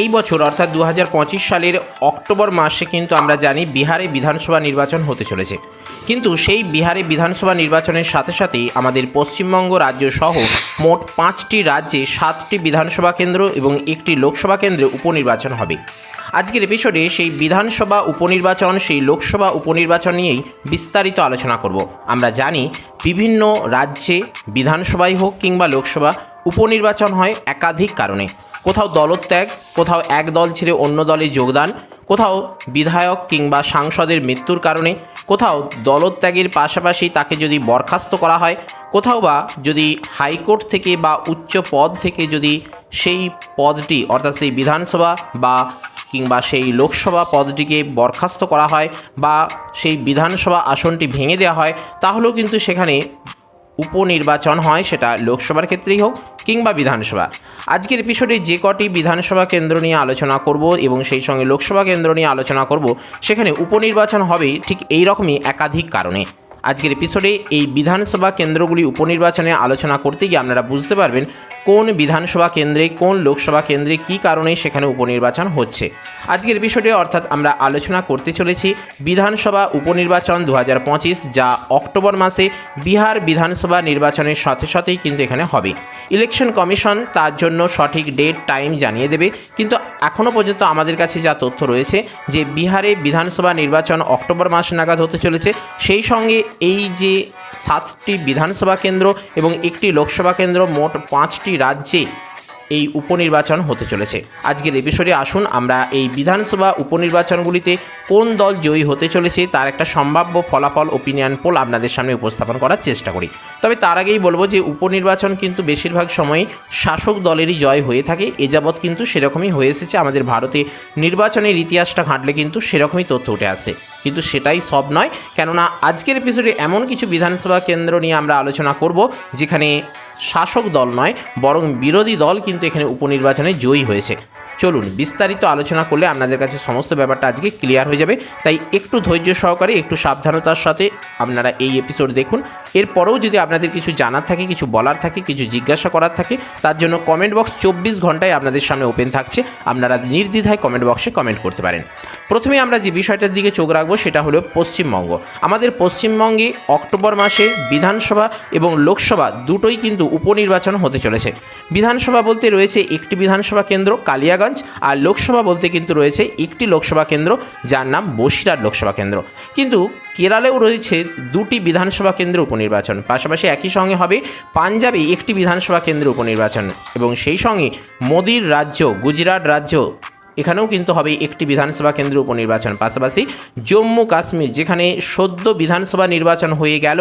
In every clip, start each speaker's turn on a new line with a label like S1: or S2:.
S1: এই বছর, অর্থাৎ দু হাজার পঁচিশ সালের অক্টোবর মাসে কিন্তু আমরা জানি বিহারে বিধানসভা নির্বাচন হতে চলেছে। কিন্তু সেই বিহারে বিধানসভা নির্বাচনের সাথে সাথেই আমাদের পশ্চিমবঙ্গ রাজ্য সহ মোট পাঁচটি রাজ্যে সাতটি বিধানসভা কেন্দ্র এবং একটি লোকসভা কেন্দ্রে উপনির্বাচন হবে। আজকের এপিসোডে সেই বিধানসভা উপনির্বাচন, সেই লোকসভা উপনির্বাচন নিয়েই বিস্তারিত আলোচনা করব। আমরা জানি বিভিন্ন রাজ্যে বিধানসভাই হোক কিংবা লোকসভা, উপনির্বাচন হয় একাধিক কারণে। কোথাও দলত্যাগ, কোথাও এক দল ছেড়ে অন্য দলে যোগদান, কোথাও বিধায়ক কিংবা সাংসদের মৃত্যুর কারণে, কোথাও দলত্যাগের পাশাপাশি তাকে যদি বরখাস্ত করা হয়, কোথাও বা যদি হাইকোর্ট থেকে বা উচ্চ পদ থেকে যদি সেই পদটি, অর্থাৎ সেই বিধানসভা বা কিংবা সেই লোকসভা পদটিকে বরখাস্ত করা হয় বা সেই বিধানসভা আসনটি ভেঙে দেওয়া হয়, তাহলেও কিন্তু সেখানে উপনির্বাচন হয়, সেটা লোকসভার ক্ষেত্রেই হোক কিংবা বিধানসভা। আজকের এপিসোডে যে কটি বিধানসভা কেন্দ্র নিয়ে আলোচনা করব এবং সেই সঙ্গে লোকসভা কেন্দ্র নিয়ে আলোচনা করব, সেখানে উপনির্বাচন হবে ঠিক এই রকমই একাধিক কারণে। আজকের এপিসোডে এই বিধানসভা কেন্দ্রগুলি উপনির্বাচনে আলোচনা করতে গিয়ে আপনারা বুঝতে পারবেন কোন বিধানসভা কেন্দ্রে, কোন লোকসভা কেন্দ্রে কী কারণে সেখানে উপনির্বাচন হচ্ছে? আজকের বিষয়টি অর্থাৎ আমরা আলোচনা করতে চলেছি বিধানসভা উপনির্বাচন দু হাজার পঁচিশ, যা অক্টোবর মাসে বিহার বিধানসভা নির্বাচনের সাথে সাথেই কিন্তু এখানে হবে। ইলেকশন কমিশন তার জন্য সঠিক ডেট, টাইম জানিয়ে দেবে, কিন্তু এখনও পর্যন্ত আমাদের কাছে যা তথ্য রয়েছে যে বিহারে বিধানসভা নির্বাচন অক্টোবর মাস নাগাদ হতে চলেছে, সেই সঙ্গে এই যে সাতটি বিধানসভা কেন্দ্র এবং একটি লোকসভা কেন্দ্র মোট পাঁচটি রাজ্যে এই উপনির্বাচন হতে চলেছে। আজকের এপিসোডে আসুন, আমরা এই বিধানসভা উপনির্বাচনগুলিতে কোন দল জয়ী হতে চলেছে তার একটা সম্ভাব্য ফলাফল ওপিনিয়ন পোল আপনাদের সামনে উপস্থাপন করার চেষ্টা করি। তবে তার আগেই বলব যে উপনির্বাচন কিন্তু বেশিরভাগ সময়ই শাসক দলেরই জয় হয়ে থাকে। এ যাবৎ কিন্তু সেরকমই হয়ে এসেছে। আমাদের ভারতে নির্বাচনের ইতিহাসটা ঘাঁটলে কিন্তু সেরকমই তথ্য উঠে আসে কিন্তু সেটাই সব নয়। কেননা আজকের এপিসোডে এমন কিছু বিধানসভা কেন্দ্র নিয়ে আমরা আলোচনা করব, যেখানে শাসক দল নয়, বরং বিরোধী দল কিন্তু এখানে উপনির্বাচনে জয়ী হয়েছে। চলুন বিস্তারিত আলোচনা করলে আপনাদের কাছে সমস্ত ব্যাপারটা আজকে ক্লিয়ার হয়ে যাবে। তাই একটু ধৈর্য সহকারে, একটু সাবধানতার সাথে আপনারা এই এপিসোড দেখুন। এরপরেও যদি আপনাদের কিছু জানার থাকে, কিছু বলার থাকে, কিছু জিজ্ঞাসা করার থাকে, তার জন্য কমেন্ট বক্স চব্বিশ ঘন্টায় আপনাদের সামনে ওপেন থাকছে। আপনারা নির্দ্বিধায় কমেন্ট বক্সে কমেন্ট করতে পারেন। প্রথমে আমরা যে বিষয়টার দিকে চোখ রাখব, সেটা হলো পশ্চিমবঙ্গ। আমাদের পশ্চিমবঙ্গে অক্টোবর মাসে বিধানসভা এবং লোকসভা দুটোই কিন্তু উপনির্বাচন হতে চলেছে। বিধানসভা বলতে রয়েছে একটি বিধানসভা কেন্দ্র, কালিয়াগঞ্জ আর লোকসভা বলতে কিন্তু রয়েছে একটি লোকসভা কেন্দ্র যার নাম বসিরহাট লোকসভা কেন্দ্র। কিন্তু কেরালেও রয়েছে দুটি বিধানসভা কেন্দ্র উপনির্বাচন। পাশাপাশি একই সঙ্গে হবে পাঞ্জাবে একটি বিধানসভা কেন্দ্র উপনির্বাচন এবং সেই সঙ্গে মোদির রাজ্য, গুজরাট রাজ্য, এখানেও কিন্তু হবে একটি বিধানসভা কেন্দ্র উপনির্বাচন। পাশাপাশি জম্মু কাশ্মীর যেখানে সদ্য বিধানসভা নির্বাচন হয়ে গেল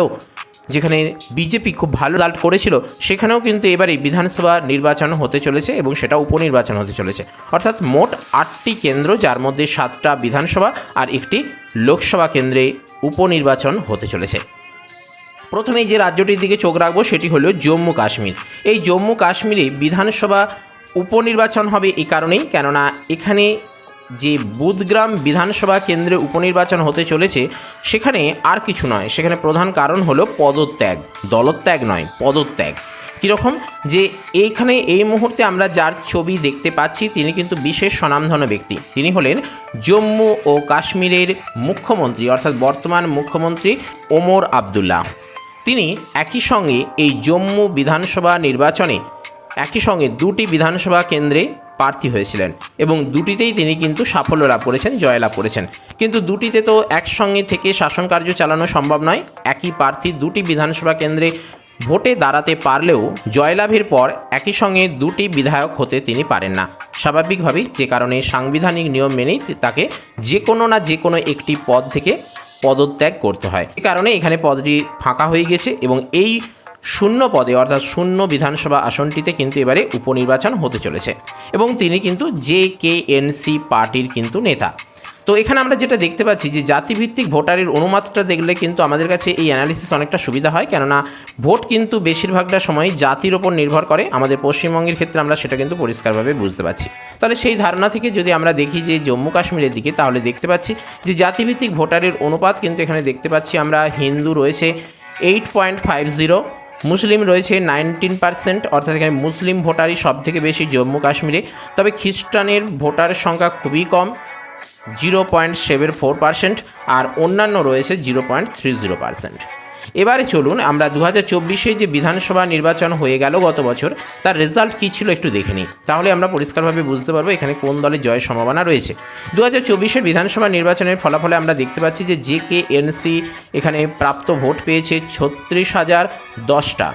S1: যেখানে বিজেপি খুব ভালো রেজাল্ট করেছিল, সেখানেও কিন্তু এবারে বিধানসভা নির্বাচন হতে চলেছে এবং সেটা উপনির্বাচন হতে চলেছে। অর্থাৎ মোট আটটি কেন্দ্র, যার মধ্যে সাতটা বিধানসভা আর একটি লোকসভা কেন্দ্রে উপনির্বাচন হতে চলেছে। প্রথমে যে রাজ্যটির দিকে চোখ রাখব, সেটি হলো জম্মু কাশ্মীর। এই জম্মু কাশ্মীরে বিধানসভা উপনির্বাচন হবে এই কারণেই, কেননা এখানে যে বুধগ্রাম বিধানসভা কেন্দ্রে উপনির্বাচন হতে চলেছে, সেখানে আর কিছু নয়। সেখানে প্রধান কারণ হলো পদত্যাগ। দলত্যাগ নয়, পদত্যাগ। কীরকম? যে এইখানে এই মুহূর্তে আমরা যার ছবি দেখতে পাচ্ছি, তিনি কিন্তু বিশেষ স্বনামধন্য ব্যক্তি। তিনি হলেন জম্মু ও কাশ্মীরের মুখ্যমন্ত্রী, অর্থাৎ বর্তমান মুখ্যমন্ত্রী ওমর আবদুল্লাহ। তিনি একই সঙ্গে এই জম্মু বিধানসভা নির্বাচনে একই সঙ্গে দুটি বিধানসভা কেন্দ্রে প্রার্থী হয়েছিলেন এবং দুটিতেই তিনি কিন্তু সাফল্য লাভ করেছেন জয়লাভ করেছেন। কিন্তু দুটিতে তো একসঙ্গে থেকে শাসন কার্য চালানো সম্ভব নয়। একই প্রার্থী দুটি বিধানসভা কেন্দ্রে ভোটে দাঁড়াতে পারলেও জয়লাভের পর একই সঙ্গে দুটি বিধায়ক হতে তিনি পারেন না। স্বাভাবিকভাবেই যে কারণে সাংবিধানিক নিয়ম মেনেই তাকে যে কোনো না যে কোনো একটি পদ থেকে পদত্যাগ করতে হয়। এ কারণে এখানে পদটি ফাঁকা হয়ে গেছে এবং এই শূন্য পদে, অর্থাৎ শূন্য বিধানসভা আসনটিতে কিন্তু এবারে উপনির্বাচন হতে চলেছে। এবং তিনি কিন্তু জে কে এনসি পার্টির কিন্তু নেতা। তো এখানে আমরা যেটা দেখতে পাচ্ছি যে জাতিভিত্তিক ভোটারের অনুমাত্রা দেখলে কিন্তু আমাদের কাছে এই অ্যানালিসিস অনেকটা সুবিধা হয়। কেননা ভোট কিন্তু বেশিরভাগটা সময় জাতির ওপর নির্ভর করে। আমাদের পশ্চিমবঙ্গের ক্ষেত্রে আমরা সেটা কিন্তু পরিষ্কারভাবে বুঝতে পারছি। তাহলে সেই ধারণা থেকে যদি আমরা দেখি যে জম্মু কাশ্মীরের দিকে, তাহলে দেখতে পাচ্ছি যে জাতিভিত্তিক ভোটারের অনুপাত কিন্তু এখানে দেখতে পাচ্ছি আমরা হিন্দু রয়েছে এইট পয়েন্ট ফাইভ জিরো মুসলিম রয়েছে নাইনটিন পার্সেন্ট, অর্থাৎ এখানে মুসলিম ভোটারই সব থেকে বেশি জম্মু কাশ্মীরে। তবে খ্রিস্টানের ভোটার সংখ্যা খুবই কম, zero point seven four percent, আর অন্যান্য রয়েছে zero point three zero percent. এবারে চলুন আমরা দু হাজার যে বিধানসভা নির্বাচন হয়ে গেল গত বছর, তার রেজাল্ট কী ছিল একটু দেখে নিই। তাহলে আমরা পরিষ্কারভাবে বুঝতে পারব এখানে কোন দলের জয়ের সম্ভাবনা রয়েছে। দু হাজার বিধানসভা নির্বাচনের ফলাফলে আমরা দেখতে পাচ্ছি যে জে কে এনসি এখানে প্রাপ্ত ভোট পেয়েছে ছত্রিশ হাজার দশটা।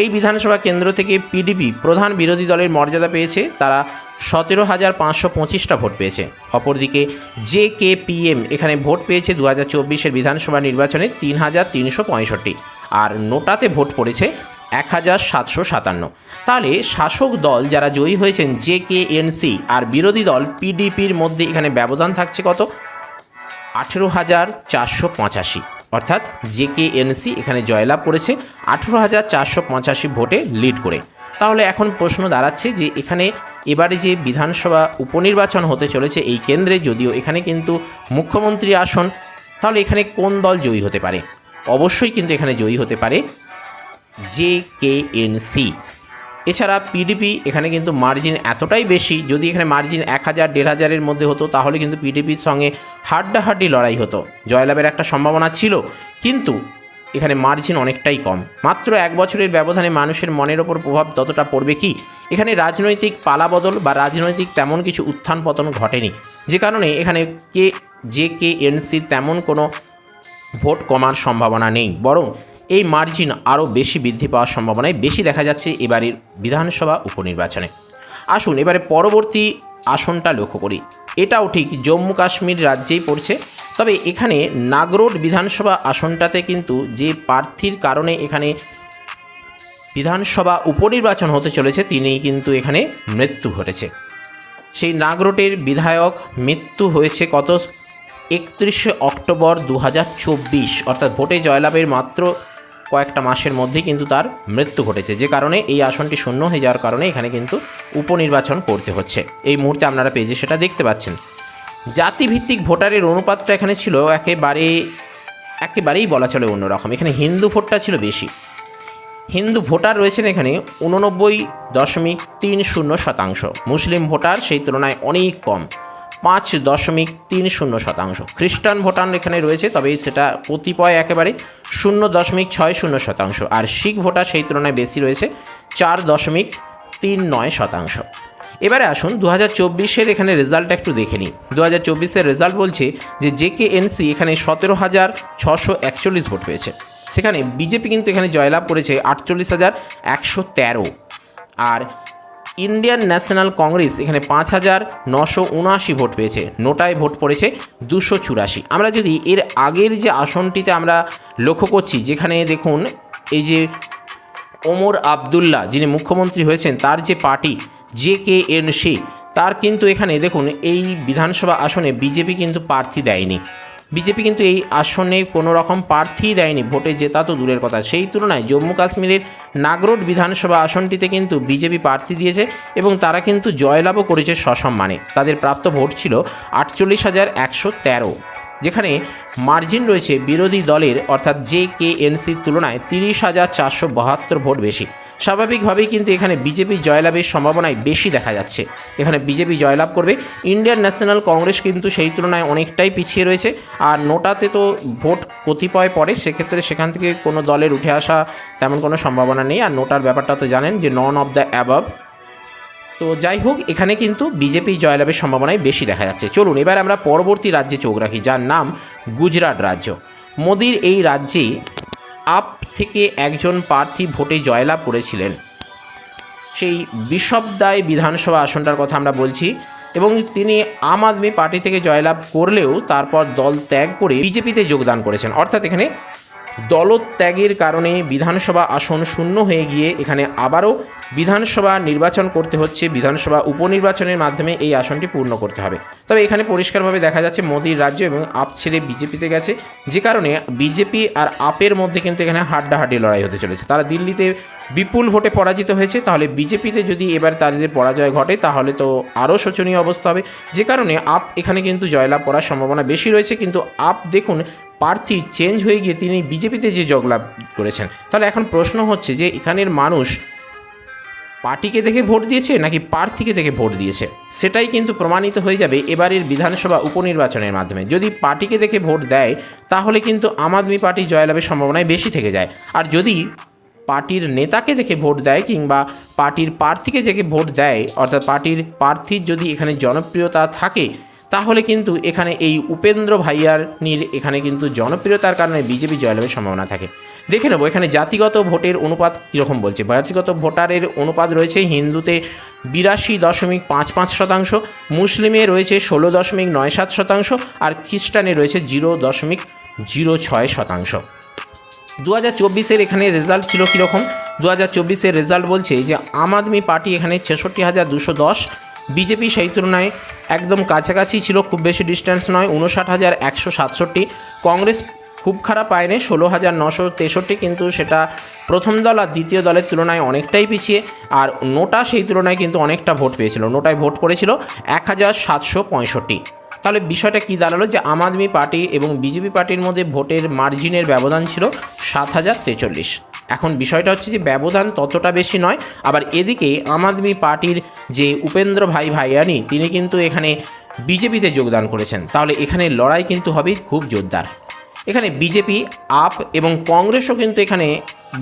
S1: এই বিধানসভা কেন্দ্র থেকে পিডিপি প্রধান বিরোধী দলের মর্যাদা পেয়েছে, তারা সতেরো হাজার পাঁচশো পঁচিশটা ভোট পেয়েছে। অপরদিকে জে কে পি এম এখানে ভোট পেয়েছে দু হাজার চব্বিশের বিধানসভা নির্বাচনে তিন হাজার তিনশো পঁয়ষট্টি। আর নোটাতে ভোট পড়েছে এক হাজার সাতশো সাতান্ন। তাহলে শাসক দল যারা জয়ী হয়েছেন জে কে এনসি আর বিরোধী দল পিডিপির মধ্যে এখানে ব্যবধান থাকছে কত? আঠেরো হাজার চারশো পঁচাশি। অর্থাৎ জে কে এনসি এখানে জয়লাভ করেছে আঠেরো হাজার চারশো পঁচাশি ভোটে লিড করে। তাহলে এখন প্রশ্ন দাঁড়াচ্ছে যে এখানে এবারে যে বিধানসভা উপনির্বাচন হতে চলেছে এই কেন্দ্রে যদিও এখানে কিন্তু মুখ্যমন্ত্রী আসন, তাহলে এখানে কোন দল জয়ী হতে পারে? অবশ্যই কিন্তু এখানে জয়ী হতে পারে জে কে এন সি। এছাড়া পিডিপি এখানে কিন্তু মার্জিন এতটাই বেশি, যদি এখানে মার্জিন এক হাজার, দেড় হাজারের মধ্যে হতো, তাহলে কিন্তু পিডিপির সঙ্গে হাড্ডাহাড্ডি লড়াই হতো। জয়লাভের একটা সম্ভাবনা ছিল, কিন্তু এখানে মার্জিন অনেকটাই কম। মাত্র এক বছরের ব্যবধানে মানুষের মনের ওপর প্রভাব ততটা পড়বে কি? এখানে রাজনৈতিক পালাবদল বা রাজনৈতিক তেমন কিছু উত্থান পতন ঘটেনি। যে কারণে এখানে কে জে কে এনসির তেমন কোনো ভোট কমার সম্ভাবনা নেই। বরং এই মার্জিন আরও বেশি বৃদ্ধি পাওয়ার সম্ভাবনায় বেশি দেখা যাচ্ছে এবারের বিধানসভা উপনির্বাচনে। আসুন এবারে পরবর্তী আসনটা লক্ষ্য করি। এটাও ঠিক জম্মু কাশ্মীর রাজ্যেই পড়ছে। তবে এখানে নাগরোড বিধানসভা আসনটাতে কিন্তু যে প্রার্থীর কারণে এখানে বিধানসভা উপনির্বাচন হতে চলেছে তিনি কিন্তু এখানে মৃত্যু ঘটেছে। সেই নাগরোটের বিধায়ক মৃত্যু হয়েছে কত? একত্রিশে অক্টোবর দু হাজার চব্বিশ, অর্থাৎ ভোটে জয়লাভের মাত্র কয়েকটা মাসের মধ্যেই কিন্তু তার মৃত্যু ঘটেছে। যে কারণে এই আসনটি শূন্য হয়ে যাওয়ার কারণে এখানে কিন্তু উপনির্বাচন করতে হচ্ছে। এই মুহূর্তে আপনারা পেজে সেটা দেখতে পাচ্ছেন। জাতিভিত্তিক ভোটারের অনুপাতটা এখানে ছিল একেবারে, একেবারেই বলা চলে অন্যরকম। এখানে হিন্দু ভোটটা ছিল বেশি। হিন্দু ভোটার রয়েছেন এখানে উননব্বই দশমিক তিন শূন্য শতাংশ। মুসলিম ভোটার সেই তুলনায় অনেক কম, পাঁচ দশমিক তিন শূন্য শতাংশ। খ্রিস্টান ভোটার এখানে রয়েছে, তবে সেটা কতিপয় একেবারে শূন্য দশমিক ছয় শূন্য শতাংশ। আর শিখ ভোটার সেই তুলনায় বেশি রয়েছে, চার দশমিক তিন নয় শতাংশ। এবারে আসুন দু হাজার চব্বিশের এখানে রেজাল্টটা একটু দেখে নিই। দু হাজার চব্বিশের রেজাল্ট বলছে যে জে কে এনসি এখানে সতেরো হাজার ছশো একচল্লিশ ভোট পেয়েছে। সেখানে বিজেপি কিন্তু এখানে জয়লাভ করেছে আটচল্লিশ হাজার একশো তেরো। আর ইন্ডিয়ান ন্যাশনাল কংগ্রেস এখানে পাঁচ হাজার নশো উনআশি ভোট পেয়েছে। নোটায় ভোট পড়েছে দুশো চুরাশি। আমরা যদি এর আগের যে আসনটিতে আমরা লক্ষ্য করছি, যেখানে দেখুন এই যে ওমর আবদুল্লাহ, যিনি মুখ্যমন্ত্রী হয়েছেন, তার যে পার্টি জে কে এন তার কিন্তু এখানে দেখুন, এই বিধানসভা আসনে বিজেপি কিন্তু প্রার্থী দেয়নি। বিজেপি কিন্তু এই আসনে কোনো রকম প্রার্থী দেয়নি, ভোটে জেতা তো দূরের কথা। সেই তুলনায় জম্মু কাশ্মীরের নাগরোড বিধানসভা আসনটিতে কিন্তু বিজেপি প্রার্থী দিয়েছে এবং তারা কিন্তু জয়লাভও করেছে সসম্মানে। তাদের প্রাপ্ত ভোট ছিল আটচল্লিশ হাজার একশো তেরো। যেখানে মার্জিন রয়েছে বিরোধী দলের, অর্থাৎ জে কে এনসির তুলনায় তিরিশ হাজার চারশো বাহাত্তর ভোট বেশি। স্বাভাবিকভাবেই কিন্তু এখানে বিজেপি জয়লাভের সম্ভাবনায় বেশি দেখা যাচ্ছে। এখানে বিজেপি জয়লাভ করবে। ইন্ডিয়ান ন্যাশনাল কংগ্রেস কিন্তু সেই তুলনায় অনেকটাই পিছিয়ে রয়েছে। আর নোটাতে তো ভোট কতিপয় পড়ে, সেক্ষেত্রে সেখান থেকে কোনো দলের উঠে আসা তেমন কোনো সম্ভাবনা নেই। আর নোটার ব্যাপারটা তো জানেন যে নন অফ দ্য অ্যাবভ তো যাই হোক, এখানে কিন্তু বিজেপি জয়লাভের সম্ভাবনাই বেশি দেখা যাচ্ছে। চলুন, এবার আমরা পরবর্তী রাজ্যে চোখ রাখি, যার নাম গুজরাট রাজ্য। মোদির এই রাজ্যে আপ থেকে একজন প্রার্থী ভোটে জয়লাভ করেছিলেন। সেই বিশবদায় বিধানসভা আসনটার কথা আমরা বলছি এবং তিনি আম আদমি পার্টি থেকে জয়লাভ করলেও তারপর দল ত্যাগ করে বিজেপিতে যোগদান করেছেন। অর্থাৎ এখানে দলত্যাগের কারণে বিধানসভা আসন শূন্য হয়ে গিয়ে এখানে আবারও বিধানসভা নির্বাচন করতে হচ্ছে, বিধানসভা উপনির্বাচনের মাধ্যমে এই আসনটি পূর্ণ করতে হবে। তবে এখানে পরিষ্কারভাবে দেখা যাচ্ছে মোদির রাজ্য এবং আপ ছেড়ে বিজেপিতে গেছে, যে কারণে বিজেপি আর আপের মধ্যে কিন্তু এখানে হাড্ডাহাড্ডি লড়াই হতে চলেছে। তারা দিল্লিতে বিপুল ভোটে পরাজিত হয়েছে, তাহলে বিজেপিতে যদি এবার তাদের পরাজয় ঘটে, তাহলে তো আরও শোচনীয় অবস্থা হবে। যে কারণে আপ এখানে কিন্তু জয়লাভ করার সম্ভাবনা বেশি রয়েছে, কিন্তু আপ দেখুন, প্রার্থী চেঞ্জ হয়ে গিয়ে তিনি বিজেপিতে যে জগলাভ করেছেন। তাহলে এখন প্রশ্ন হচ্ছে যে, এখানের মানুষ পার্টিকে দেখে ভোট দিয়েছে নাকি প্রার্থীকে দেখে ভোট দিয়েছে? সেটাই কিন্তু প্রমাণিত হয়ে যাবে এবারের বিধানসভা উপনির্বাচনের মাধ্যমে। যদি পার্টিকে দেখে ভোট দেয়, তাহলে কিন্তু আম আদমি পার্টি জয়লাভের সম্ভাবনায় বেশি থেকে যায়। আর যদি পার্টির নেতাকে দেখে ভোট দেয় কিংবা পার্টির প্রার্থীকে দেখে ভোট দেয়, অর্থাৎ পার্টির প্রার্থীর যদি এখানে জনপ্রিয়তা থাকে তাহলে কিন্তু এখানে এই উপেন্দ্র ভাইয়ার নির এখানে কিন্তু জনপ্রিয়তার কারণে বিজেপি জয়লাভের সম্ভাবনা থাকে। দেখে নেব এখানে জাতিগত ভোটের অনুপাত কীরকম বলছে। জাতিগত ভোটারের অনুপাত রয়েছে হিন্দুতে বিরাশি দশমিক পাঁচ পাঁচ শতাংশ, মুসলিমে রয়েছে ষোলো দশমিক নয় সাত শতাংশ আর খ্রিস্টানে রয়েছে জিরো দশমিক জিরো ছয় শতাংশ। দু হাজার চব্বিশের এখানে রেজাল্ট ছিল কীরকম? দু হাজার চব্বিশের রেজাল্ট বলছে যে, আম আদমি পার্টি এখানে ছেষট্টি হাজার দুশো দশ বিজেপি সেই তুলনায় একদম কাছাকাছি ছিল, খুব বেশি ডিস্ট্যান্স নয়, উনষাট হাজার একশো সাতষট্টি। কংগ্রেস খুব খারাপ পায়নি, ষোলো হাজার নশো তেষট্টি, কিন্তু সেটা প্রথম দল আর দ্বিতীয় দলের তুলনায় অনেকটাই পিছিয়ে। আর নোটা সেই তুলনায় কিন্তু অনেকটা ভোট পেয়েছিল, নোটায় ভোট পড়েছিল এক হাজার সাতশো পঁয়ষট্টি। তাহলে বিষয়টা কি দাঁড়াল যে আম আদমি পার্টি এবং বিজেপি পার্টির মধ্যে ভোটের মার্জিনের ব্যবধান ছিল সাত হাজার তেচল্লিশ। এখন বিষয়টা হচ্ছে যে ব্যবধান ততটা বেশি নয়, আবার এদিকে আম আদমি পার্টির যে উপেন্দ্র ভাই ভাইয়ানি, তিনি কিন্তু এখানে বিজেপিতে যোগদান করেছেন। তাহলে এখানে লড়াই কিন্তু হবে খুব জোরদার। এখানে বিজেপি, আপ এবং কংগ্রেসও কিন্তু এখানে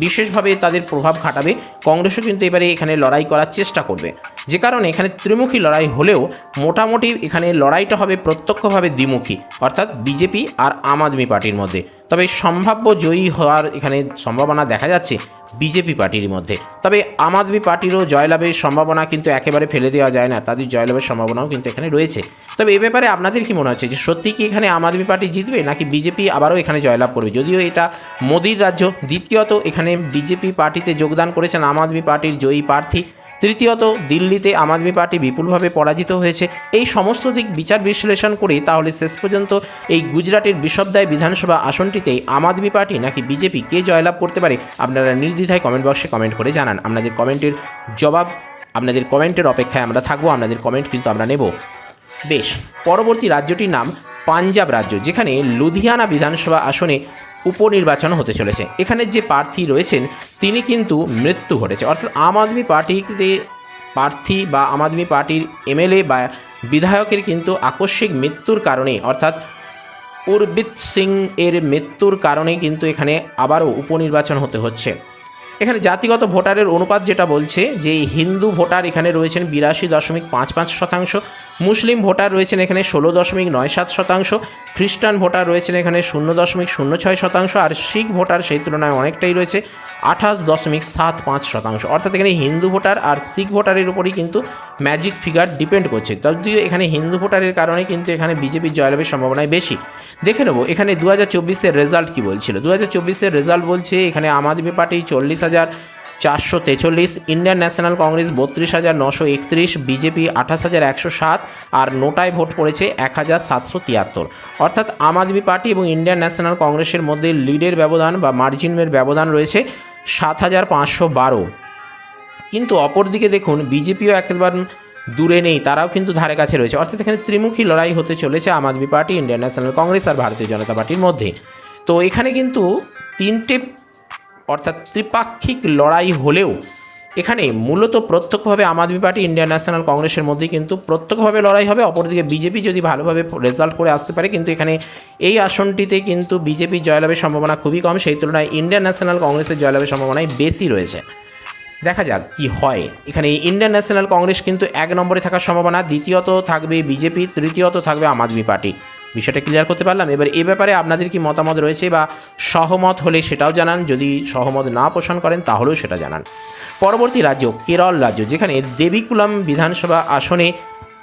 S1: বিশেষভাবে তাদের প্রভাব খাটাবে। কংগ্রেসও কিন্তু এবারে এখানে লড়াই করার চেষ্টা করবে। যে কারণে এখানে ত্রিমুখী লড়াই হলেও মোটামুটি এখানে লড়াইটা হবে প্রত্যক্ষভাবে দ্বিমুখী, অর্থাৎ বিজেপি আর আম আদমি পার্টির মধ্যে। তবে সম্ভাব্য জয়ী হওয়ার এখানে সম্ভাবনা দেখা যাচ্ছে বিজেপি পার্টির মধ্যে। তবে আম আদমি পার্টিরও জয়লাভের সম্ভাবনা কিন্তু একেবারে ফেলে দেওয়া যায় না, তাদের জয়লাভের সম্ভাবনাও কিন্তু এখানে রয়েছে। তবে এ ব্যাপারে আপনাদের কি মনে হচ্ছে যে সত্যি কি এখানে আম আদমি পার্টি জিতবে নাকি বিজেপি আবারও এখানে জয়লাভ করবে? যদিও এটা মোদির রাজ্য, দ্বিতীয়ত এখানে বিজেপি পার্টিতে যোগদান করেছেন আম আদমি পার্টির জয়ী প্রার্থী তৃতীয়ত, দিল্লিতে আম আদমি পার্টি বিপুলভাবে পরাজিত হয়েছে। এই সমস্ত দিক বিচার বিশ্লেষণ করে তাহলে শেষ পর্যন্ত এই গুজরাটের বিশবদায় বিধানসভা আসনটিতে আম আদমি পার্টি নাকি বিজেপি কে জয়লাভ করতে পারে, আপনারা নির্দ্বিধায় কমেন্ট বক্সে কমেন্ট করে জানান। আপনাদের কমেন্টের জবাব, আপনাদের কমেন্টের অপেক্ষায় আমরা থাকব, আপনাদের কমেন্ট কিন্তু আমরা নেব। বেশ, পরবর্তী রাজ্যটির নাম পাঞ্জাব রাজ্য, যেখানে লুধিয়ানা বিধানসভা আসনে উপনির্বাচন হতে চলেছে। এখানে যে প্রার্থী রয়েছেন, তিনি কিন্তু মৃত্যু ঘটেছে। অর্থাৎ আম আদমি পার্টিতে প্রার্থী বা আম আদমি পার্টির এমএলএ বা বিধায়কের কিন্তু আকস্মিক মৃত্যুর কারণে, অর্থাৎ উর্বিত সিং এর মৃত্যুর কারণে কিন্তু এখানে আবারও উপনির্বাচন হতে হচ্ছে। এখানে জাতিগত ভোটারের অনুপাত যেটা বলছে, যে হিন্দু ভোটার এখানে রয়েছেন বিরাশি দশমিক পাঁচ পাঁচ শতাংশ, মুসলিম ভোটার রয়েছেন এখানে ষোলো দশমিক নয় সাত শতাংশ, খ্রিস্টান ভোটার রয়েছেন এখানে শূন্য দশমিক শূন্য ছয় শতাংশ, আর শিখ ভোটার সেই তুলনায় অনেকটাই রয়েছে আঠাশ দশমিক সাত পাঁচ শতাংশ। অর্থাৎ এখানে হিন্দু ভোটার আর শিখ ভোটারের উপরই কিন্তু ম্যাজিক ফিগার ডিপেন্ড করছে। যদিও এখানে হিন্দু ভোটারের কারণে কিন্তু এখানে বিজেপির জয়লাভের সম্ভাবনায় বেশি। দেখে নেব, এখানে দু হাজার চব্বিশের রেজাল্ট কী বলছিল? দু হাজার চব্বিশের রেজাল্ট বলছে, এখানে আম আদমি পার্টি চল্লিশ হাজার চারশো তেচল্লিশ ইন্ডিয়ান ন্যাশনাল কংগ্রেস বত্রিশ হাজার নশো একত্রিশ বিজেপি আঠাশ হাজার একশো সাত, আর নোটায় ভোট পড়েছে এক হাজার সাতশো তিয়াত্তর। অর্থাৎ আম আদমি পার্টি এবং ইন্ডিয়ান ন্যাশনাল কংগ্রেসের মধ্যে লিডের ব্যবধান বা মার্জিনের ব্যবধান রয়েছে সাত হাজার পাঁচশো বারো। কিন্তু অপরদিকে দেখুন বিজেপিও একেবারে দূরে নেই, তারাও কিন্তু ধারে কাছে রয়েছে। অর্থাৎ এখানে ত্রিমুখী লড়াই হতে চলেছে Aam Aadmi party, Indian national Congress আর ভারতীয় জনতা পার্টির মধ্যে। তো এখানে কিন্তু তিনটে, অর্থাৎ ত্রিপাক্ষিক লড়াই হলেও এখানে মূলত প্রত্যক্ষভাবে Aam Aadmi party, Indian national কংগ্রেসের মধ্যে কিন্তু প্রত্যক্ষভাবে লড়াই হবে। অপরদিকে বিজেপি যদি ভালোভাবে রেজাল্ট করে আসতে পারে, কিন্তু এখানে এই আসনটিতে কিন্তু বিজেপি জয়লাভের সম্ভাবনা খুবই কম। সেই তুলনায় ইন্ডিয়ান ন্যাশনাল কংগ্রেসের জয়লাভের সম্ভাবনাই বেশি রয়েছে। দেখা যাক কি হয়। এখানে ইন্ডিয়ান ন্যাশনাল কংগ্রেস কিন্তু এক নম্বরে থাকার সম্ভাবনা, দ্বিতীয়ত থাকবে বিজেপি, তৃতীয়ত থাকবে আম আদমি পার্টি। বিষয়টা ক্লিয়ার করতে পারলাম। এবার এ ব্যাপারে আপনাদের কি মতামত রয়েছে বা সহমত হলে সেটাও জানান। যদি সহমত না পোষণ করেন, তাহলেও সেটা জানান। পরবর্তী রাজ্য, কেরল রাজ্য, যেখানে দেবীকুলাম বিধানসভা আসনে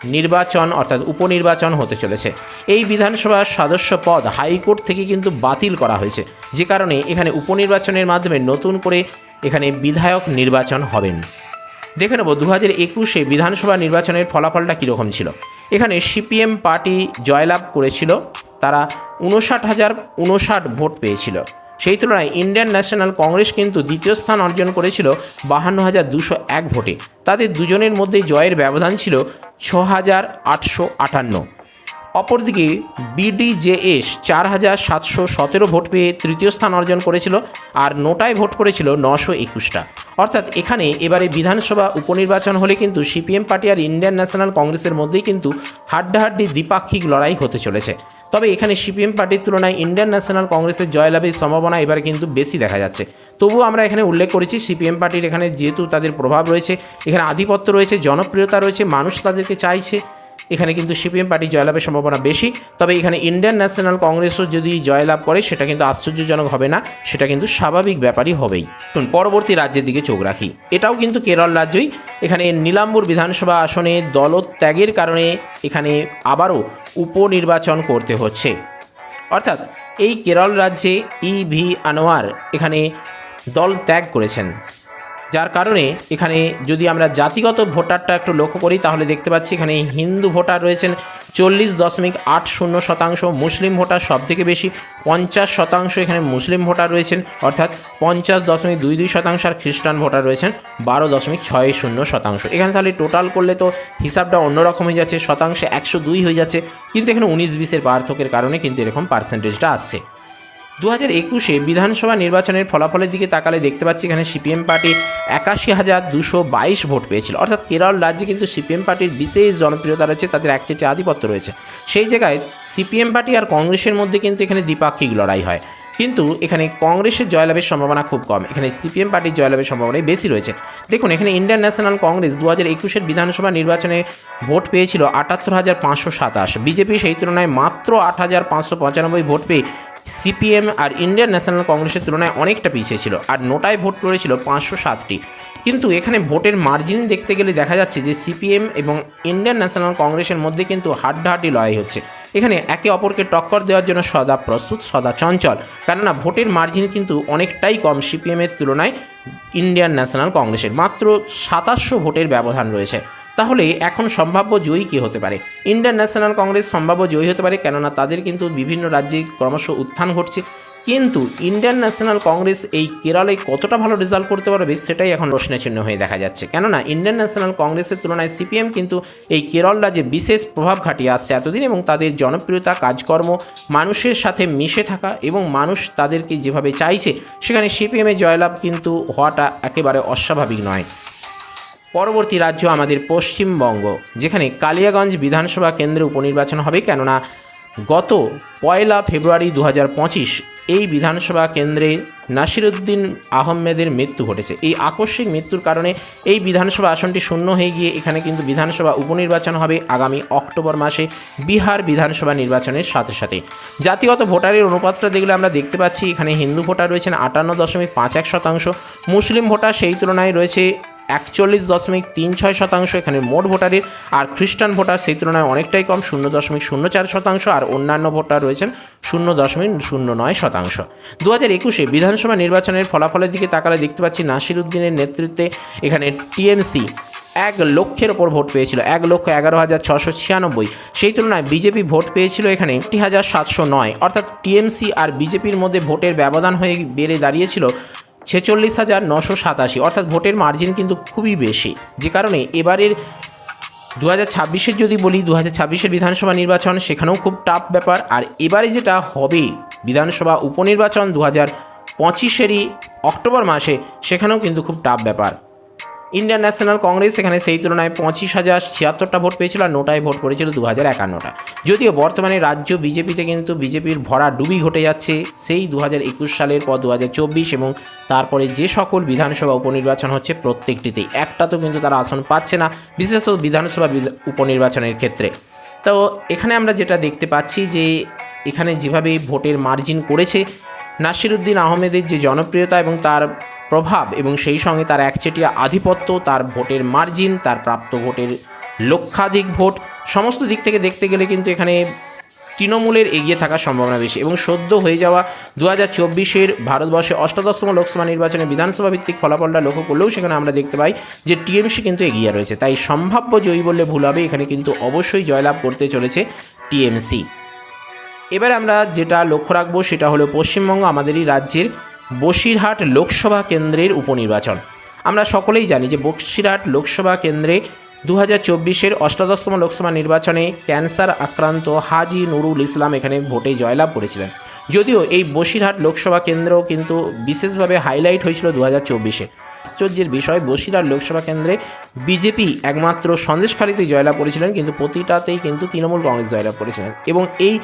S1: নির্বাচন অর্থাৎ উপনির্বাচন হতে চলেছে। এই বিধানসভার সদস্য পদ হাইকোর্ট থেকে কিন্তু বাতিল করা হয়েছে। যে কারণে এখানে উপনির্বাচনের মাধ্যমে নতুন করে এখানে বিধায়ক নির্বাচন হবেন। দেখে নেব দু হাজার একুশে বিধানসভা নির্বাচনের ফলাফলটা কীরকম ছিল। এখানে সিপিএম পার্টি জয়লাভ করেছিল, তারা উনষাট হাজার উনষাট ভোট পেয়েছিল। সেই তুলনায় ইন্ডিয়ান ন্যাশনাল কংগ্রেস কিন্তু দ্বিতীয় স্থান অর্জন করেছিল বাহান্ন হাজার দুশো এক ভোটে। তাদের দুজনের মধ্যে জয়ের ব্যবধান ছিল ছ হাজার আটশো আটান্ন। অপরদিকে বিডিজেএস চার হাজার সাতশো সতেরো ভোট পেয়ে তৃতীয় স্থান অর্জন করেছিল আর নোটায় ভোট পড়েছিল নশো একুশটা। অর্থাৎ এখানে এবারে বিধানসভা উপনির্বাচন হলে কিন্তু সিপিএম পার্টি আর ইন্ডিয়ান ন্যাশনাল কংগ্রেসের মধ্যেই কিন্তু হাড্ডাহাড্ডি দ্বিপাক্ষিক লড়াই হতে চলেছে। তবে এখানে সিপিএম পার্টির তুলনায় ইন্ডিয়ান ন্যাশনাল কংগ্রেসের জয়লাভের সম্ভাবনা এবারে কিন্তু বেশি দেখা যাচ্ছে। তবুও আমরা এখানে উল্লেখ করেছি, সিপিএম পার্টির এখানে যেহেতু তাদের প্রভাব রয়েছে, এখানে আধিপত্য রয়েছে, জনপ্রিয়তা রয়েছে, মানুষ তাদেরকে চাইছে এখানে কিন্তু সিপিএম পার্টি জয়লাভের সম্ভাবনা বেশি। তবে এখানে ইন্ডিয়ান ন্যাশনাল কংগ্রেসও যদি জয়লাভ করে, সেটা কিন্তু আশ্চর্যজনক হবে না, সেটা কিন্তু স্বাভাবিক ব্যাপারই হবেই। পরবর্তী রাজ্যের দিকে চোখ রাখি। এটাও কিন্তু কেরল রাজ্যই। এখানে নীলাম্বুর বিধানসভা আসনে দলত্যাগের কারণে এখানে আবারও উপনির্বাচন করতে হচ্ছে। অর্থাৎ এই কেরল রাজ্যে ই ভি আনোয়ার এখানে দল ত্যাগ করেছেন। যার কারণে এখানে যদি আমরা জাতিগত ভোটারটা একটু লক্ষ্য করি, তাহলে দেখতে পাচ্ছি এখানে হিন্দু ভোটার রয়েছেন চল্লিশ দশমিক আট শূন্য শতাংশ, মুসলিম ভোটার সব থেকে বেশি পঞ্চাশ শতাংশ এখানে মুসলিম ভোটার রয়েছেন, অর্থাৎ পঞ্চাশ দশমিক দুই দুই শতাংশ, আর খ্রিস্টান ভোটার রয়েছেন বারো দশমিক ছয় শূন্য শতাংশ। এখানে তাহলে টোটাল করলে তো হিসাবটা অন্যরকম হয়ে যাচ্ছে, শতাংশে একশো দুই হয়ে যাচ্ছে, কিন্তু এখানে উনিশ বিশের পার্থক্যের কারণে কিন্তু এরকম পার্সেন্টেজটা আসছে। দু হাজার একুশে বিধানসভা নির্বাচনের ফলাফলের দিকে তাকালে দেখতে পাচ্ছি এখানে সিপিএম পার্টি একাশি হাজার দুশো বাইশ ভোট পেয়েছিল। অর্থাৎ কেরল রাজ্যে কিন্তু সিপিএম পার্টির বিশেষ জনপ্রিয়তা রয়েছে, তাদের একচেটি আধিপত্য রয়েছে। সেই জায়গায় সিপিএম পার্টি আর কংগ্রেসের মধ্যে কিন্তু এখানে দ্বিপাক্ষিক লড়াই হয়। কিন্তু এখানে কংগ্রেসের জয়লাভের সম্ভাবনা খুব কম। এখানে সিপিএম পার্টির জয়লাভের সম্ভাবনাই বেশি রয়েছে। দেখুন, এখানে ইন্ডিয়ান ন্যাশনাল কংগ্রেস দু হাজার একুশের বিধানসভা নির্বাচনে ভোট পেয়েছিল আটাত্তর হাজার পাঁচশো সাতাশ। বিজেপি সেই তুলনায় মাত্র আট হাজার পাঁচশো পঁচানব্বই ভোট পেয়ে সিপিএম আর ইন্ডিয়ান ন্যাশনাল কংগ্রেসের তুলনায় অনেকটা পিছিয়ে ছিল আর নোটায় ভোট পড়েছিল পাঁচশো সাতটি। কিন্তু এখানে ভোটের মার্জিন দেখতে গেলে দেখা যাচ্ছে যে সিপিএম এবং ইন্ডিয়ান ন্যাশনাল কংগ্রেসের মধ্যে কিন্তু হাড্ডাহাড্ডি লড়াই হচ্ছে। এখানে একে অপরকে টক্কর দেওয়ার জন্য সদা প্রস্তুত, সদা চঞ্চল। কেননা ভোটের মার্জিন কিন্তু অনেকটাই কম সিপিএমের তুলনায় ইন্ডিয়ান ন্যাশনাল কংগ্রেসের। মাত্র সাতাশশো ভোটের ব্যবধান রয়েছে। তাহলে এখন সম্ভাব্য জয়ী কী হতে পারে? ইন্ডিয়ান ন্যাশনাল কংগ্রেস সম্ভাব্য জয়ী হতে পারে, কেননা তাদের কিন্তু বিভিন্ন রাজ্যে ক্রমশ উত্থান ঘটছে। কিন্তু ইন্ডিয়ান ন্যাশনাল কংগ্রেস এই কেরলে কতটা ভালো রেজাল্ট করতে পারবে সেটাই এখন প্রশ্নের চিহ্ন হয়ে দেখা যাচ্ছে। কেননা ইন্ডিয়ান ন্যাশনাল কংগ্রেসের তুলনায় সিপিএম কিন্তু এই কেরল রাজ্যে বিশেষ প্রভাব ঘাটিয়ে আসছে এতদিন এবং তাদের জনপ্রিয়তা, কাজকর্ম, মানুষের সাথে মিশে থাকা এবং মানুষ তাদেরকে যেভাবে চাইছে, সেখানে সিপিএমের জয়লাভ কিন্তু হওয়াটা একেবারে অস্বাভাবিক নয়। পরবর্তী রাজ্য আমাদের পশ্চিমবঙ্গ, যেখানে কালিয়াগঞ্জ বিধানসভা কেন্দ্রে উপনির্বাচন হবে। কেননা গত পয়লা ফেব্রুয়ারি দু হাজার পঁচিশ এই বিধানসভা কেন্দ্রে নাসিরুদ্দিন আহমেদের মৃত্যু ঘটেছে। এই আকস্মিক মৃত্যুর কারণে এই বিধানসভা আসনটি শূন্য হয়ে গিয়ে এখানে কিন্তু বিধানসভা উপনির্বাচন হবে আগামী অক্টোবর মাসে বিহার বিধানসভা নির্বাচনের সাথে সাথে। জাতিগত ভোটারের অনুপাতটা দেখলে আমরা দেখতে পাচ্ছি, এখানে হিন্দু ভোটার রয়েছেন আটান্ন দশমিক পাঁচ এক শতাংশ, মুসলিম ভোটার সেই তুলনায় রয়েছে একচল্লিশ দশমিক তিন ছয় শতাংশ এখানে মোট ভোটারের, আর খ্রিস্টান ভোটার সেই তুলনায় অনেকটাই কম, শূন্য দশমিক শূন্য চার শতাংশ, আর অন্যান্য ভোটার রয়েছেন শূন্য দশমিক শূন্য নয় শতাংশ। দু হাজার একুশে বিধানসভা নির্বাচনের ফলাফলের দিকে তাকালে দেখতে পাচ্ছি নাসির উদ্দিনের নেতৃত্বে এখানে টিএমসি এক লক্ষের ওপর ভোট পেয়েছিল, এক লক্ষ এগারো হাজার ছশো ছিয়ানব্বই। সেই তুলনায় বিজেপি ভোট পেয়েছিল এখানে একটি হাজার সাতশো নয়। অর্থাৎ টিএমসি আর বিজেপির মধ্যে ভোটের ব্যবধান হয়ে বেড়ে দাঁড়িয়েছিল ছেচল্লিশ হাজার নশো সাতাশি। অর্থাৎ ভোটের মার্জিন কিন্তু খুবই বেশি। যে কারণে এবারের দু হাজার ছাব্বিশের যদি বলি দু হাজার ছাব্বিশের বিধানসভা নির্বাচন সেখানেও খুব টাফ ব্যাপার। আর এবারে যেটা হবে বিধানসভা উপনির্বাচন দু হাজার পঁচিশেরই অক্টোবর মাসে, সেখানেও কিন্তু খুব টাফ ব্যাপার। ইন্ডিয়ান ন্যাশনাল কংগ্রেস এখানে সেই তুলনায় পঁচিশ হাজার ছিয়াত্তরটা ভোট পেয়েছিল আর নোটায় ভোট পড়েছিল দু হাজার একান্নটা। যদিও বর্তমানে রাজ্য বিজেপিতে কিন্তু বিজেপির ভরা ডুবি ঘটে যাচ্ছে সেই দু হাজার একুশ সালের পর দু হাজার চব্বিশ এবং তারপরে যে সকল বিধানসভা উপনির্বাচন হচ্ছে প্রত্যেকটিতেই। একটা তো কিন্তু তারা আসন পাচ্ছে না, বিশেষত বিধানসভা উপনির্বাচনের ক্ষেত্রে। তো এখানে আমরা যেটা দেখতে পাচ্ছি যে এখানে যেভাবে ভোটের মার্জিন করেছে নাসিরুদ্দিন আহমেদের যে জনপ্রিয়তা এবং তার প্রভাব এবং সেই সঙ্গে তার একচেটিয়া আধিপত্য, তার ভোটের মার্জিন তার প্রাপ্ত ভোটের লক্ষাধিক ভোট, সমস্ত দিক থেকে দেখতে গেলে কিন্তু এখানে তৃণমূলের এগিয়ে থাকার সম্ভাবনা বেশি এবং সদ্য হয়ে যাওয়া দু হাজার চব্বিশের ভারতবর্ষে অষ্টাদশতম লোকসভা নির্বাচনে বিধানসভা ভিত্তিক ফলাফলটা লক্ষ্য করলেও সেখানে আমরা দেখতে পাই যে টিএমসি কিন্তু এগিয়ে রয়েছে। তাই সম্ভাব্য জয়ী বললে ভুল হবে, এখানে কিন্তু অবশ্যই জয়লাভ করতে চলেছে টিএমসি। এবার আমরা যেটা লক্ষ্য রাখব সেটা হলো পশ্চিমবঙ্গ, আমাদেরই রাজ্যের বসিরহাট লোকসভা কেন্দ্রের উপনির্বাচন। আমরা সকলেই জানি যে বসিরহাট লোকসভা কেন্দ্রে দু হাজার চব্বিশের অষ্টাদশতম লোকসভা নির্বাচনে ক্যান্সার আক্রান্ত হাজি নুরুল ইসলাম এখানে ভোটে জয়লাভ করেছিলেন। যদিও এই বসিরহাট লোকসভা কেন্দ্র কিন্তু বিশেষভাবে হাইলাইট হয়েছিল দু হাজার চব্বিশে। আশ্চর্যের বিষয়, বসিরহাট লোকসভা কেন্দ্রে বিজেপি একমাত্র সন্দেশখালীতে জয়লাভ করেছিলেন, কিন্তু প্রতিটাতেই কিন্তু তৃণমূল কংগ্রেস জয়লাভ করেছিলেন। এবং এই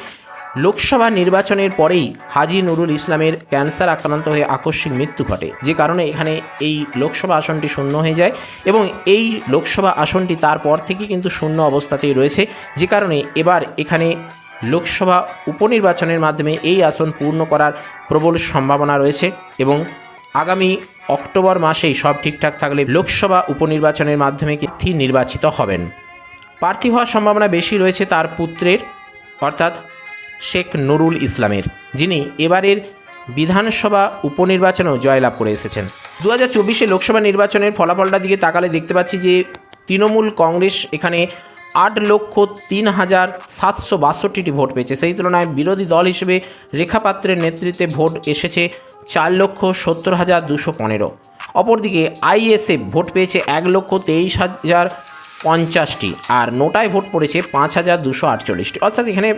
S1: লোকসভা নির্বাচনের পরেই হাজি নুরুল ইসলামের ক্যান্সার আক্রান্ত হয়ে আকস্মিক মৃত্যু ঘটে। যে কারণে এখানে এই লোকসভা আসনটি শূন্য হয়ে যায় এবং এই লোকসভা আসনটি তারপর থেকে কিন্তু শূন্য অবস্থাতেই রয়েছে। যে কারণে এবার এখানে লোকসভা উপনির্বাচনের মাধ্যমে এই আসন পূর্ণ করার প্রবল সম্ভাবনা রয়েছে এবং আগামী অক্টোবর মাসেই সব ঠিকঠাক থাকলে লোকসভা উপনির্বাচনের মাধ্যমে প্রার্থী নির্বাচিত হবেন। প্রার্থী হওয়ার সম্ভাবনা বেশি রয়েছে তার পুত্রের, অর্থাৎ শেখ নুরুল ইসলামের, যিনি এবারের বিধানসভা উপনির্বাচনেও জয়লাভ করে এসেছেন। দু হাজার চব্বিশে লোকসভা নির্বাচনের ফলাফলটার দিকে তাকালে দেখতে পাচ্ছি যে তৃণমূল কংগ্রেস এখানে আট লক্ষ তিন হাজার সাতশো বাষট্টিটি ভোট পেয়েছে। সেই তুলনায় বিরোধী দল হিসেবে রেখা পাত্রের নেতৃত্বে ভোট এসেছে চার লক্ষ সত্তর হাজার দুশো পনেরো। অপরদিকে আইএসএফ ভোট পেয়েছে এক লক্ষ তেইশ হাজার পঞ্চাশটি আর নোটায় ভোট পড়েছে পাঁচ হাজার দুশো আটচল্লিশটি। অর্থাৎ এখানে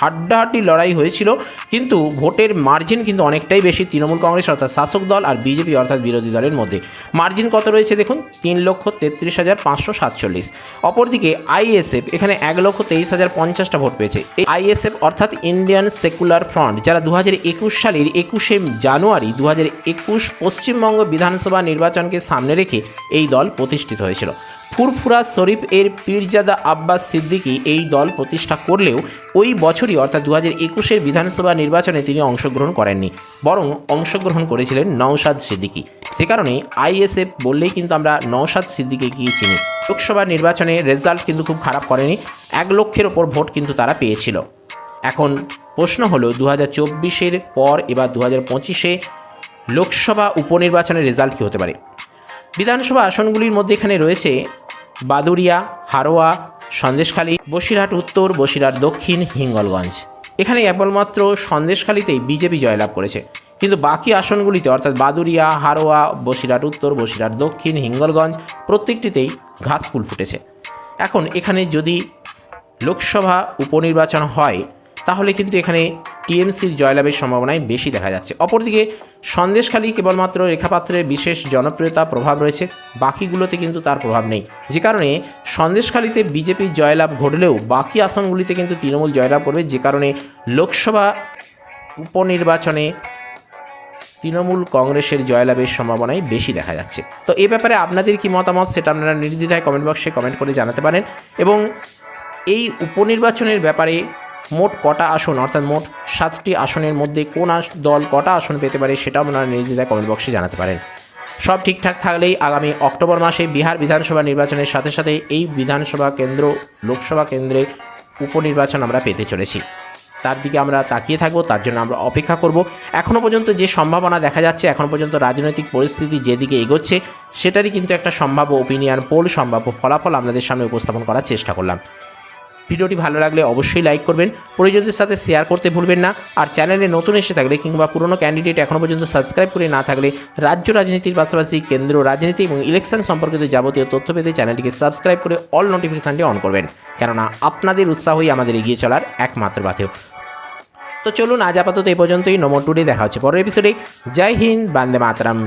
S1: হাড্ডাহাড্ডি লড়াই হয়েছিল, কিন্তু ভোটের মার্জিন কিন্তু অনেকটাই বেশি তৃণমূল কংগ্রেস অর্থাৎ শাসক দল আর বিজেপি অর্থাৎ বিরোধী দলের মধ্যে। মার্জিন কত রয়েছে দেখুন? তিন লক্ষ তেত্রিশ হাজার পাঁচশো সাতচল্লিশ। অপরদিকে আইএসএফ এখানে এক লক্ষ তেইশ হাজার পঞ্চাশটা ভোট পেয়েছে। এই আইএসএফ অর্থাৎ ইন্ডিয়ান সেকুলার ফ্রন্ট যারা দু হাজার একুশ সালের একুশে জানুয়ারি দু হাজার একুশ পশ্চিমবঙ্গ বিধানসভা নির্বাচনকে সামনে রেখে এই দল প্রতিষ্ঠিত হয়েছিল। ফুরফুরা শরীফ এর পীরজাদা আব্বাস সিদ্দিকী এই দল প্রতিষ্ঠা করলেও ওই বছরই, অর্থাৎ দু হাজার একুশের বিধানসভা নির্বাচনে তিনি অংশগ্রহণ করেননি, বরং অংশগ্রহণ করেছিলেন নওশাদ সিদ্দিকী। সে কারণে আইএসএফ বললেই কিন্তু আমরা নওশাদ সিদ্দিকে গিয়ে চিনি। লোকসভা নির্বাচনে রেজাল্ট কিন্তু খুব খারাপ করেনি, এক লক্ষের ওপর ভোট কিন্তু তারা পেয়েছিল। এখন প্রশ্ন হলো দু হাজার পর এবার দু হাজার পঁচিশে লোকসভা উপনির্বাচনের রেজাল্ট কী হতে পারে? বিধানসভা আসনগুলির মধ্যে এখানে রয়েছে বাদুরিয়া হারোয়া, সন্দেশখালী, বসিরহাট উত্তর, বসিরহাট দক্ষিণ, হিঙ্গলগঞ্জ। এখানে কেবলমাত্র সন্দেশখালীতেই বিজেপি জয়লাভ করেছে। কিন্তু বাকি আসনগুলিতে, অর্থাৎ বাদুরিয়া হারোয়া, বসিরহাট উত্তর, বসিরহাট দক্ষিণ, হিঙ্গলগঞ্জ, প্রত্যেকটিতেই ঘাসফুল ফুটেছে। এখন এখানে যদি লোকসভা উপনির্বাচন হয়, তাহলে কিন্তু এখানে টিএমসির জয়লাভের সম্ভাবনাই বেশি দেখা যাচ্ছে। অপরদিকে, সন্দেশখালী কেবলমাত্র রেখাপাত্রের বিশেষ জনপ্রিয়তা প্রভাব রয়েছে। বাকিগুলোতে কিন্তু তার প্রভাব নেই। যে কারণে সন্দেশখালীতে বিজেপির জয়লাভ ঘটলেও বাকি আসনগুলিতে কিন্তু তৃণমূল জয়লাভ করবে। যে কারণে লোকসভা উপনির্বাচনে তৃণমূল কংগ্রেসের জয়লাভের সম্ভাবনাই বেশি দেখা যাচ্ছে। তো এ ব্যাপারে আপনাদের কি মতামত সেটা আপনারা নির্দ্বিধায় কমেন্ট বক্সে কমেন্ট করে জানাতে পারেন। এবং এই উপনির্বাচনের ব্যাপারে মোট কটা আসন, অর্থাৎ মোট সাতটি আসনের মধ্যে কোন দল কটা আসন পেতে পারে সেটাও আপনারা নির্দ্বিধায় কমেন্ট বক্সে জানাতে পারেন। সব ঠিকঠাক থাকলেই আগামী অক্টোবর মাসে বিহার বিধানসভা নির্বাচনের সাথে সাথে এই বিধানসভা কেন্দ্র, লোকসভা কেন্দ্রে উপনির্বাচন আমরা পেতে চলেছি। তার দিকে আমরা তাকিয়ে থাকব, তার জন্য আমরা অপেক্ষা করব। এখনও পর্যন্ত যে সম্ভাবনা দেখা যাচ্ছে এখনও পর্যন্ত রাজনৈতিক পরিস্থিতি যেদিকে এগোচ্ছে, সেটারই কিন্তু একটা সম্ভাব্য ওপিনিয়ন পোল সম্ভাব্য ফলাফল আপনাদের সামনে উপস্থাপন করার চেষ্টা করলাম। ভিডিওটি ভালো লাগলে অবশ্যই লাইক করবেন পরিজনদের সাথে শেয়ার করতে ভুলবেন না, আর চ্যানেলে নতুন এসে থাকলে কিংবা পুরনো ক্যান্ডিডেট এখনও পর্যন্ত সাবস্ক্রাইব করে না থাকলে রাজ্য রাজনীতির পাশাপাশি কেন্দ্র রাজনীতি এবং ইলেকশন সম্পর্কিত যাবতীয় তথ্য পেতে চ্যানেলটিকে সাবস্ক্রাইব করে অল নোটিফিকেশানটি অন করবেন। কেননা আপনাদের উৎসাহই আমাদের এগিয়ে চলার একমাত্র বাধেয় তো চলুন আজ আপাতত এই পর্যন্তই নমো টুডে দেখা হচ্ছে পরের এপিসোডে জয় হিন্দ, বান্দে মাতরম।